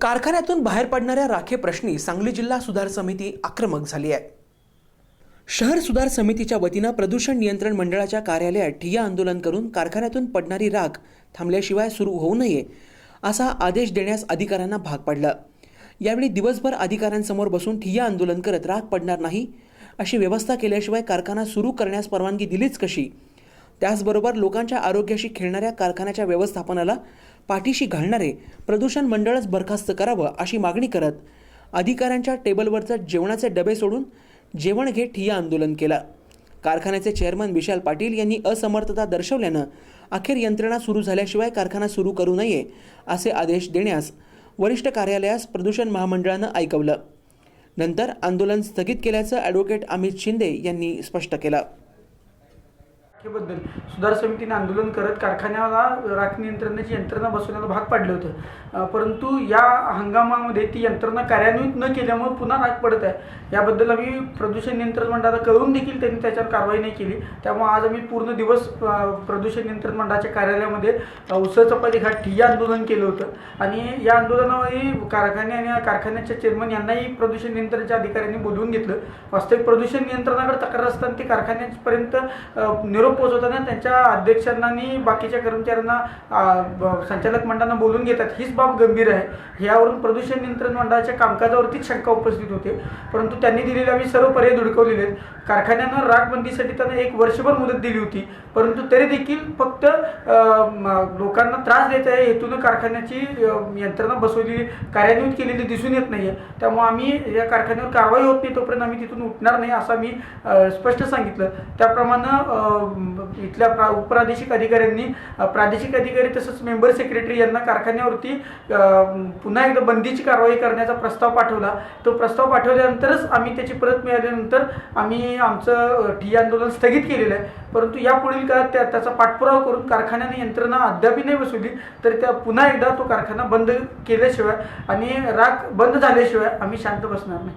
कारखान्यातून बाहेर पडणाऱ्या राखे प्रश्नी सांगली जिल्हा सुधार समिती आक्रमक झाली आहे. शहर सुधार समितीच्या वतीनं प्रदूषण नियंत्रण मंडळाच्या कार्यालयात ठिय्या आंदोलन करून कारखान्यातून पडणारी राख थांबल्याशिवाय सुरू होऊ नये असा आदेश देण्यास अधिकाऱ्यांना भाग पडलं. यावेळी दिवसभर अधिकाऱ्यांसमोर बसून ठिय्या आंदोलन करत राख पडणार नाही अशी व्यवस्था केल्याशिवाय कारखाना सुरू करण्यास परवानगी दिलीच कशी? त्याचबरोबर लोकांच्या आरोग्याशी खेळणाऱ्या कारखान्याच्या व्यवस्थापनाला पाठीशी घालणारे प्रदूषण मंडळच बरखास्त करावं अशी मागणी करत अधिकाऱ्यांच्या टेबलवरचं जेवणाचे डबे सोडून जेवण घेत ठिय्या आंदोलन केलं. कारखान्याचे चेअरमन विशाल पाटील यांनी असमर्थता दर्शवल्यानं अखेर यंत्रणा सुरू झाल्याशिवाय कारखाना सुरू करू नये असे आदेश देण्यास वरिष्ठ कार्यालयास प्रदूषण महामंडळानं ऐकवलं. नंतर आंदोलन स्थगित केल्याचं ॲडव्होकेट अमित शिंदे यांनी स्पष्ट केलं. बद्दल सुधार समितीने आंदोलन करत कारखान्याला राख नियंत्रणाची यंत्रणा बसवण्याला भाग पाडलं होतं. परंतु या हंगामामध्ये ती यंत्रणा कार्यान्वित न केल्यामुळे पुन्हा राख पडत आहे. याबद्दल आम्ही प्रदूषण नियंत्रण मंडळाला कळून देखील त्यांनी त्याच्यावर कारवाई नाही केली. त्यामुळे आज आम्ही पूर्ण दिवस प्रदूषण नियंत्रण मंडळाच्या कार्यालयामध्ये अ, उसळ चपाती घाट ठिय्या आंदोलन केलं होतं. आणि या आंदोलनामध्ये कारखाने आणि कारखान्याच्या चेअरमन यांनाही प्रदूषण नियंत्रणाच्या अधिकाऱ्यांनी बोलवून घेतलं. वास्तविक प्रदूषण नियंत्रणाकडे तक्रार असताना ते कारखान्यापर्यंत निरोप पोहोचवताना त्यांच्या अध्यक्षांना आणि बाकीच्या कर्मचाऱ्यांना संचालक मंडळांना बोलून घेतात. हीच बाब गंभीर आहे. यावरून प्रदूषण नियंत्रण मंडळाच्या कामकाजावरतीच शंका उपस्थित होते. परंतु त्यांनी दिलेले आम्ही सर्व पर्याय धुडकवलेले आहेत. कारखान्यांना रागबंदीसाठी त्यांना एक वर्षभर मुदत दिली होती. परंतु तरी देखील फक्त लोकांना त्रास देत आहे. हेतून कारखान्याची यंत्रणा बसवली कार्यान्वित केलेली दिसून येत नाही आहे त्यामुळे आम्ही या कारखान्यावर कारवाई होत नाही तोपर्यंत आम्ही तिथून उठणार नाही असं आम्ही स्पष्ट सांगितलं. त्याप्रमाणे इथल्या प्रा उपप्रादेशिक अधिकाऱ्यांनी प्रादेशिक अधिकारी तसंच मेंबर सेक्रेटरी यांना कारखान्यावरती पुन्हा एकदा बंदीची कारवाई करण्याचा प्रस्ताव पाठवला. तो प्रस्ताव पाठवल्यानंतरच आम्ही त्याची परत मिळाल्यानंतर आम्ही आमचं अ, ठिय्या आंदोलन स्थगित केलेलं आहे. परंतु यापुढील काळात त्या त्याचा पाठपुरावा करून कारखान्याने यंत्रणा अद्यापही नाही बसवली तर त्या पुन्हा एकदा तो कारखाना बंद केल्याशिवाय आणि राख बंद झाल्याशिवाय आम्ही शांत बसणार नाही.